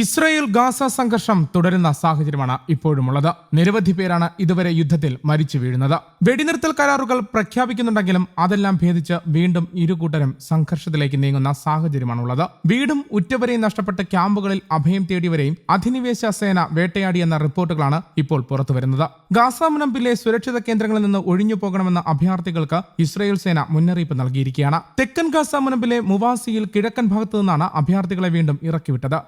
Israel Gaza സംഘർഷം തുടരുന്ന സാഹചര്യമാണ് ഇപ്പോഴുമുള്ളത്. നിരവധി പേരാണ് ഇതുവരെ യുദ്ധത്തിൽ മരിച്ചു വീഴുന്നത്. വെടിനിർത്തൽ കരാറുകൾ പ്രഖ്യാപിക്കുന്നുണ്ടെങ്കിലും അതെല്ലാം ഭേദിച്ച് വീണ്ടും ഇരുകൂട്ടരും സംഘർഷത്തിലേക്ക് നീങ്ങുന്ന സാഹചര്യമാണുള്ളത്. വീടും ഉറ്റവരെയും നഷ്ടപ്പെട്ട ക്യാമ്പുകളിൽ അഭയം തേടിയവരെയും അധിനിവേശ സേന വേട്ടയാടിയെന്ന റിപ്പോർട്ടുകളാണ് ഇപ്പോൾ പുറത്തുവരുന്നത്. ഗാസ മുനമ്പിലെ സുരക്ഷിത കേന്ദ്രങ്ങളിൽ നിന്ന് ഒഴിഞ്ഞു പോകണമെന്ന അഭയാർത്ഥികൾക്ക് ഇസ്രായേൽ സേന മുന്നറിയിപ്പ് നൽകിയിരിക്കുകയാണ്. തെക്കൻ ഗാസ മുനമ്പിലെ മുവാസിയിൽ കിഴക്കൻ ഭാഗത്തു നിന്നാണ് അഭയാർത്ഥികളെ വീണ്ടും ഇറക്കിവിട്ടത്.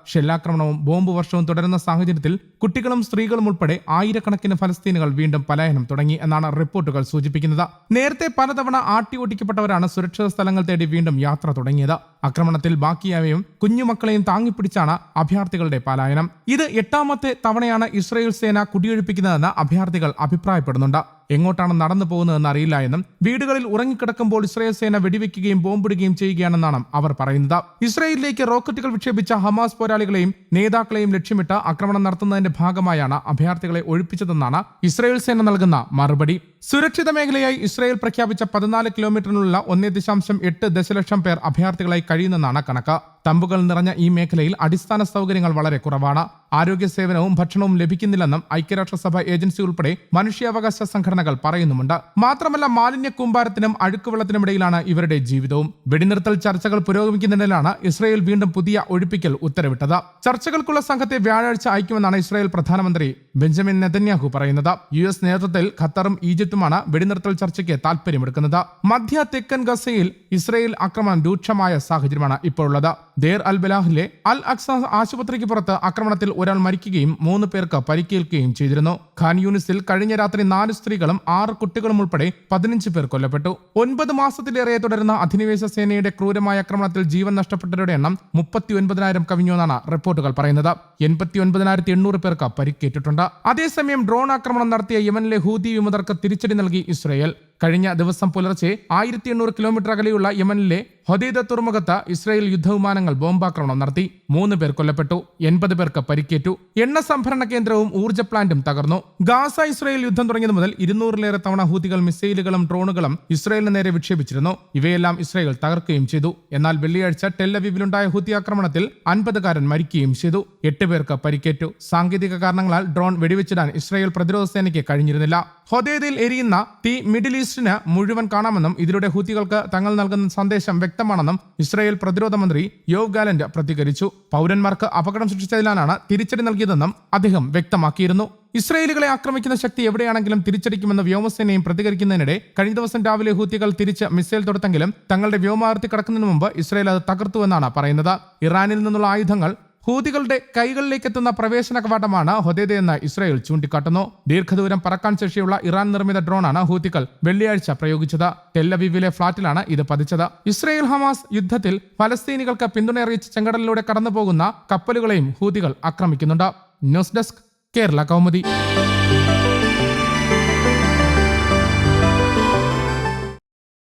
ഷെല്ലാക്രമണവും ബോംബ് വർഷവും തുടരുന്ന സാഹചര്യത്തിൽ കുട്ടികളും സ്ത്രീകളും ഉൾപ്പെടെ ആയിരക്കണക്കിന് ഫലസ്തീനുകൾ വീണ്ടും പലായനം തുടങ്ങി എന്നാണ് റിപ്പോർട്ടുകൾ സൂചിപ്പിക്കുന്നത്. നേരത്തെ പലതവണ ആട്ടി ഓടിക്കപ്പെട്ടവരാണ് സുരക്ഷിത സ്ഥലങ്ങൾ തേടി വീണ്ടും യാത്ര തുടങ്ങിയത്. ആക്രമണത്തിൽ ബാക്കിയായവയും കുഞ്ഞുമക്കളെയും താങ്ങിപ്പിടിച്ചാണ് അഭയാർത്ഥികളുടെ പലായനം. ഇത് എട്ടാമത്തെ തവണയാണ് ഇസ്രയേൽ സേന കുടിയൊഴിപ്പിക്കുന്നതെന്ന് അഭയാർത്ഥികൾ അഭിപ്രായപ്പെടുന്നുണ്ട്. എങ്ങോട്ടാണ് നടന്നു പോകുന്നതെന്ന് അറിയില്ല എന്നും വീടുകളിൽ ഉറങ്ങിക്കിടക്കുമ്പോൾ ഇസ്രായേൽ സേന വെടിവെക്കുകയും ബോംബിടുകയും ചെയ്യുകയാണെന്നാണ് അവർ പറയുന്നത്. ഇസ്രായേലിലേക്ക് റോക്കറ്റുകൾ വിക്ഷേപിച്ച ഹമാസ് പോരാളികളെയും നേതാക്കളെയും ലക്ഷ്യമിട്ട് ആക്രമണം നടത്തുന്നതിന്റെ ഭാഗമായാണ് അഭയാർത്ഥികളെ ഒഴിപ്പിച്ചതെന്നാണ് ഇസ്രായേൽ സേന നൽകുന്ന മറുപടി. സുരക്ഷിത മേഖലയായി ഇസ്രായേൽ പ്രഖ്യാപിച്ച പതിനാല് കിലോമീറ്ററിനുള്ള ഒന്നേ ദശാംശം എട്ട് ദശലക്ഷം പേർ അഭയാർത്ഥികളായി കഴിയുന്നെന്നാണ് കണക്ക് തമ്പുകൾ നിറഞ്ഞ ഈ മേഖലയിൽ അടിസ്ഥാന സൗകര്യങ്ങൾ വളരെ കുറവാണ്. ആരോഗ്യ സേവനവും ഭക്ഷണവും ലഭിക്കുന്നില്ലെന്നും ഐക്യരാഷ്ട്രസഭ ഏജൻസി ഉൾപ്പെടെ മനുഷ്യാവകാശ സംഘടനകൾ പറയുന്നുമുണ്ട്. മാത്രമല്ല മാലിന്യ കൂമ്പാരത്തിനും അഴുക്കുവെള്ളത്തിനുമിടയിലാണ് ഇവരുടെ ജീവിതവും. വെടിനിർത്തൽ ചർച്ചകൾ പുരോഗമിക്കുന്നതിനാണ് ഇസ്രയേൽ വീണ്ടും പുതിയ ഒഴിപ്പിക്കൽ ഉത്തരവിട്ടത്. ചർച്ചകൾക്കുള്ള സംഘത്തെ വ്യാഴാഴ്ച അയക്കുമെന്നാണ് ഇസ്രായേൽ പ്രധാനമന്ത്രി ബെഞ്ചമിൻ നെതന്യാഹു പറയുന്നത്. യു എസ് നേതൃത്വത്തിൽ ഖത്തറും ഈജിപ്തുമാണ് വെടിനിർത്തൽ ചർച്ചയ്ക്ക് താൽപര്യമെടുക്കുന്നത് മധ്യ തെക്കൻ ഗസയിൽ ഇസ്രയേൽ ആക്രമണം രൂക്ഷമായ സാഹചര്യമാണ് ഇപ്പോഴുള്ളത്. ദേർ അൽ ബലാഹിലെ അൽ അക്സ ആശുപത്രിക്ക് പുറത്ത് ആക്രമണത്തിൽ ഒരാൾ മരിക്കുകയും മൂന്ന് പേർക്ക് പരിക്കേൽക്കുകയും ചെയ്തിരുന്നു. ഖാൻ യൂണിസിൽ കഴിഞ്ഞ രാത്രി നാല് സ്ത്രീകളും ആറ് കുട്ടികളും ഉൾപ്പെടെ പതിനഞ്ച് പേർ കൊല്ലപ്പെട്ടു. ഒൻപത് മാസത്തിലേറെ തുടരുന്ന അധിനിവേശ സേനയുടെ ക്രൂരമായ ആക്രമണത്തിൽ ജീവൻ നഷ്ടപ്പെട്ടവരുടെ എണ്ണം മുപ്പത്തി ഒൻപതിനായിരം കവിഞ്ഞുവെന്നാണ് റിപ്പോർട്ടുകൾ പറയുന്നത്. എൺപത്തി ഒൻപതിനായിരത്തി എണ്ണൂറ് പേർക്ക് പരിക്കേറ്റിട്ടുണ്ട്. അതേസമയം ഡ്രോൺ ആക്രമണം നടത്തിയ യമനിലെ ഹൂതി വിമതർക്ക് തിരിച്ചടി നൽകി ഇസ്രയേൽ. കഴിഞ്ഞ ദിവസം പുലർച്ചെ ആയിരത്തി എണ്ണൂറ് കിലോമീറ്റർ അകലെയുള്ള യമനിലെ ഹൊദീദ തുറമുഖത്ത് ഇസ്രായേൽ യുദ്ധവിമാനങ്ങൾ ബോംബാക്രമണം നടത്തി. മൂന്ന് പേർ കൊല്ലപ്പെട്ടു എൺപത് പേർക്ക് പരിക്കേറ്റു. എണ്ണ സംഭരണ കേന്ദ്രവും ഊർജ പ്ലാന്റും തകർന്നു. ഗാസ ഇസ്രായേൽ യുദ്ധം തുടങ്ങിയത് മുതൽ ഇരുന്നൂറിലേറെ തവണ ഹൂതികൾ മിസൈലുകളും ഡ്രോണുകളും ഇസ്രായേലിന് നേരെ വിക്ഷേപിച്ചിരുന്നു. ഇവയെല്ലാം ഇസ്രായേൽ തകർക്കുകയും ചെയ്തു. എന്നാൽ വെള്ളിയാഴ്ച ടെല്ലവീവിലുണ്ടായ ഹൂതി ആക്രമണത്തിൽ അൻപതുകാരൻ മരിക്കുകയും ചെയ്തു. എട്ട് പേർക്ക് പരിക്കേറ്റു. സാങ്കേതിക കാരണങ്ങളാൽ ഡ്രോൺ വെടിവെച്ചിടാൻ ഇസ്രായേൽ പ്രതിരോധ സേനയ്ക്ക് കഴിഞ്ഞിരുന്നില്ല. ഹൊദേദയിൽ എരിയുന്ന തീ മിഡിൽ ഈസ്റ്റിന് മുഴുവൻ കാണാമെന്നും ഇതിലൂടെ ഹൂത്തികൾക്ക് തങ്ങൾ നൽകുന്ന സന്ദേശം വ്യക്തമാണെന്നും ഇസ്രായേൽ പ്രതിരോധ മന്ത്രി യോവ് ഗാലന്റ് പ്രതികരിച്ചു. പൗരന്മാർക്ക് അപകടം സൃഷ്ടിച്ചതിനാലാണ് തിരിച്ചടി നൽകിയതെന്നും അദ്ദേഹം വ്യക്തമാക്കിയിരുന്നു. ഇസ്രയേലുകളെ ആക്രമിക്കുന്ന ശക്തി എവിടെയാണെങ്കിലും തിരിച്ചടിക്കുമെന്ന് വ്യോമസേനയും പ്രതികരിക്കുന്നതിനിടെ കഴിഞ്ഞ ദിവസം രാവിലെ ഹൂത്തികൾ തിരിച്ച് മിസൈൽ തൊടുത്തെങ്കിലും തങ്ങളുടെ വ്യോമാർത്തി കടക്കുന്നതിന് മുമ്പ് ഇസ്രയേൽ അത് തകർത്തുവെന്നാണ് പറയുന്നത്. ഇറാനിൽ നിന്നുള്ള ആയുധങ്ങൾ ഹൂതികളുടെ കൈകളിലേക്ക് എത്തുന്ന പ്രവേശന കവാടമാണ് ഹൊദേദയെന്ന് ഇസ്രായേൽ ചൂണ്ടിക്കാട്ടുന്നു. ദീർഘദൂരം പറക്കാൻ ശേഷിയുള്ള ഇറാൻ നിർമ്മിത ഡ്രോണാണ് ഹൂതികൾ വെള്ളിയാഴ്ച പ്രയോഗിച്ചത്. ടെല്ലവീവിലെ ഫ്ളാറ്റിലാണ് ഇത് പതിച്ചത്. ഇസ്രായേൽ ഹമാസ് യുദ്ധത്തിൽ ഫലസ്തീനികൾക്ക് പിന്തുണ അറിയിച്ച് ചെങ്കടലിലൂടെ കടന്നുപോകുന്ന കപ്പലുകളെയും ഹൂതികൾ ആക്രമിക്കുന്നുണ്ട്. News desk Kerala Kaumudi.